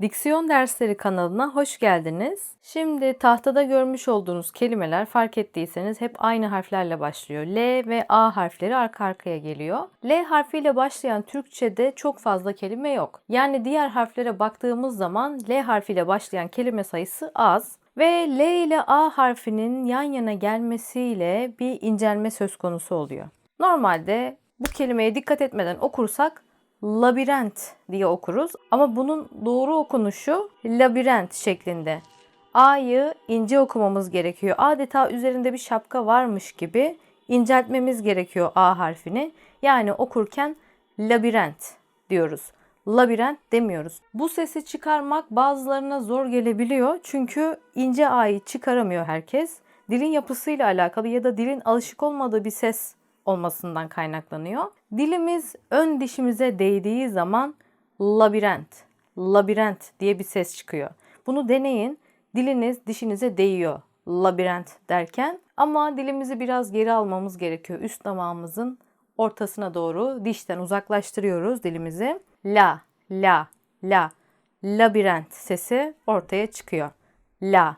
Diksiyon Dersleri kanalına hoş geldiniz. Şimdi tahtada görmüş olduğunuz kelimeler fark ettiyseniz hep aynı harflerle başlıyor. L ve A harfleri arka arkaya geliyor. L harfiyle başlayan Türkçe'de çok fazla kelime yok. Yani diğer harflere baktığımız zaman L harfiyle başlayan kelime sayısı az. Ve L ile A harfinin yan yana gelmesiyle bir incelme söz konusu oluyor. Normalde bu kelimeye dikkat etmeden okursak labirent diye okuruz. Ama bunun doğru okunuşu labirent şeklinde. A'yı ince okumamız gerekiyor. Adeta üzerinde bir şapka varmış gibi inceltmemiz gerekiyor A harfini. Yani okurken labirent diyoruz. Labirent demiyoruz. Bu sesi çıkarmak bazılarına zor gelebiliyor. Çünkü ince A'yı çıkaramıyor herkes. Dilin yapısıyla alakalı ya da dilin alışık olmadığı bir ses olmasından kaynaklanıyor. Dilimiz ön dişimize değdiği zaman labirent, labirent diye bir ses çıkıyor. Bunu deneyin. Diliniz dişinize değiyor labirent derken ama dilimizi biraz geri almamız gerekiyor. Üst damağımızın ortasına doğru dişten uzaklaştırıyoruz dilimizi. La, la, la. Labirent sesi ortaya çıkıyor. La.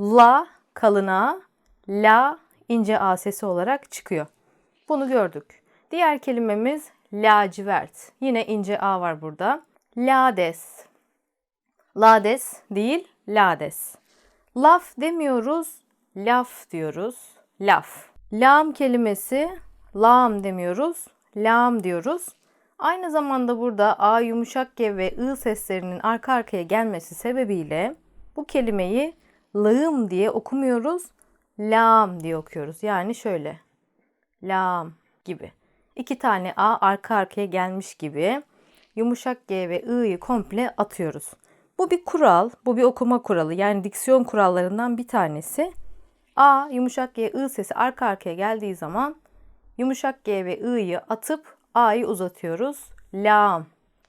La kalın A, la ince A sesi olarak çıkıyor. Bunu gördük. Diğer kelimemiz lacivert. Yine ince A var burada. Lades. Lades değil, lades. Laf demiyoruz, laf diyoruz. Laf. Lam kelimesi lam demiyoruz, lam diyoruz. Aynı zamanda burada A yumuşak G ve I seslerinin arka arkaya gelmesi sebebiyle bu kelimeyi lağım diye okumuyoruz, lam diye okuyoruz. Yani şöyle lam gibi. İki tane A arka arkaya gelmiş gibi yumuşak G ve I'yi komple atıyoruz. Bu bir kural, bu bir okuma kuralı. Yani diksiyon kurallarından bir tanesi. A yumuşak G, I sesi arka arkaya geldiği zaman yumuşak G ve I'yi atıp A'yı uzatıyoruz. Lam.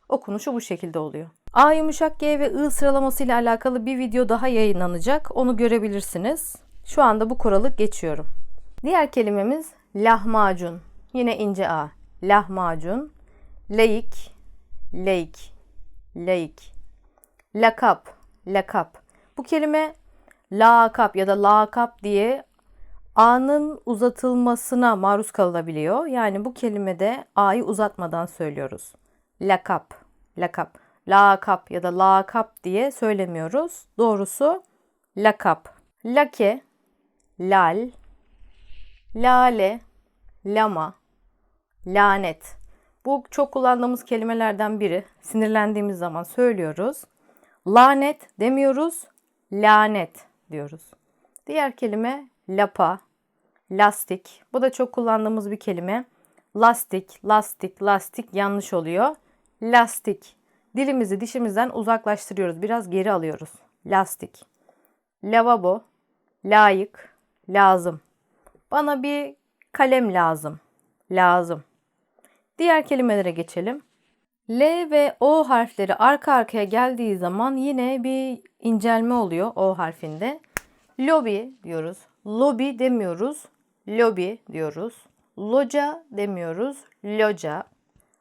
Okunuşu bu şekilde oluyor. A yumuşak G ve I sıralaması ile alakalı bir video daha yayınlanacak. Onu görebilirsiniz. Şu anda bu kuralı geçiyorum. Diğer kelimemiz lahmacun. Yine ince A. Lahmacun. Leik. Leik. Leik. Lakap. Lakap. Bu kelime lakap ya da lakap diye A'nın uzatılmasına maruz kalabiliyor. Yani bu kelimede A'yı uzatmadan söylüyoruz. Lakap. Lakap. Lakap ya da lakap diye söylemiyoruz. Doğrusu lakap. Lake. Lal lale, lama, lanet. Bu çok kullandığımız kelimelerden biri. Sinirlendiğimiz zaman söylüyoruz. Lanet demiyoruz, lanet diyoruz. Diğer kelime lapa, lastik. Bu da çok kullandığımız bir kelime. Lastik, lastik, lastik yanlış oluyor. Lastik. Dilimizi dişimizden uzaklaştırıyoruz. Biraz geri alıyoruz. Lastik. Lavabo, layık, lazım. Bana bir kalem lazım. Lazım. Diğer kelimelere geçelim. L ve O harfleri arka arkaya geldiği zaman yine bir incelme oluyor O harfinde. Lobi diyoruz. Lobi demiyoruz. Lobi diyoruz. Loca demiyoruz. Loca.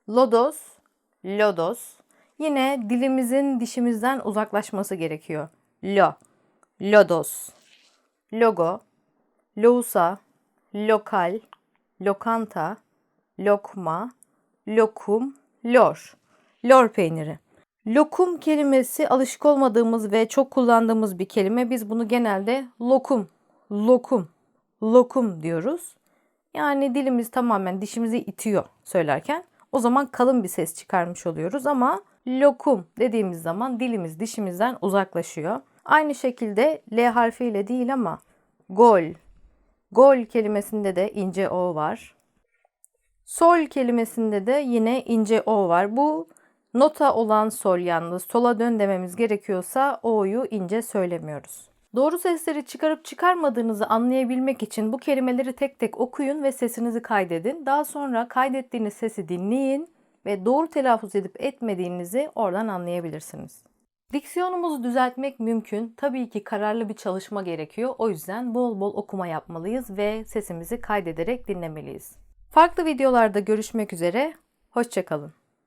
Lodos. Lodos. Yine dilimizin dişimizden uzaklaşması gerekiyor. Lo. Lodos. Logo. Lousa lokal, lokanta, lokma, lokum, lor. Lor peyniri. Lokum kelimesi alışık olmadığımız ve çok kullandığımız bir kelime. Biz bunu genelde lokum, lokum, lokum diyoruz. Yani dilimiz tamamen dişimizi itiyor söylerken. O zaman kalın bir ses çıkarmış oluyoruz ama lokum dediğimiz zaman dilimiz dişimizden uzaklaşıyor. Aynı şekilde L harfiyle değil ama gol, Gol kelimesinde de ince o var. Sol kelimesinde de yine ince o var. Bu nota olan sol yalnız. Sola dön dememiz gerekiyorsa o'yu ince söylemiyoruz. Doğru sesleri çıkarıp çıkarmadığınızı anlayabilmek için bu kelimeleri tek tek okuyun ve sesinizi kaydedin. Daha sonra kaydettiğiniz sesi dinleyin ve doğru telaffuz edip etmediğinizi oradan anlayabilirsiniz. Diksiyonumuzu düzeltmek mümkün. Tabii ki kararlı bir çalışma gerekiyor. O yüzden bol bol okuma yapmalıyız ve sesimizi kaydederek dinlemeliyiz. Farklı videolarda görüşmek üzere. Hoşçakalın.